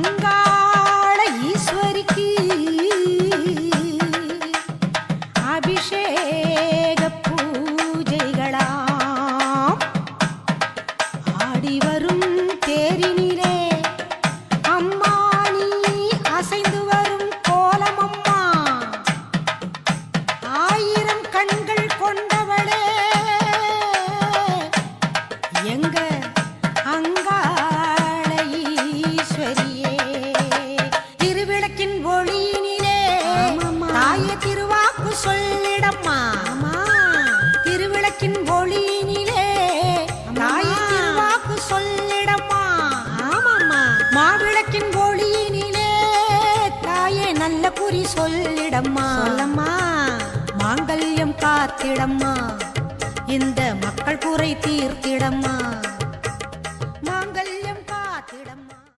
அங்காள ஈஸ்வரிக்கு அபிஷேக பூஜைகளாம். ஆடி வரும் தேரினிலே அம்மா அசைந்து வரும் கோலமம்மா. ஆயிரம் கண்கள் கொண்டவளே எங்க தாய திருவாக்கு சொல்லிடம்மா. திருவிளக்கின் ஒளியினிலே தாய திருவாக்கு சொல்லிடம்மா. ஆமாம்மா. மாவிளக்கின் ஒளியினிலே தாயே நல்ல குறி சொல்லிடம்மா. சொல்லம்மா. மாங்கல்யம் காத்திடம்மா. இந்த மக்கள் குறை தீர்த்திடம்மா.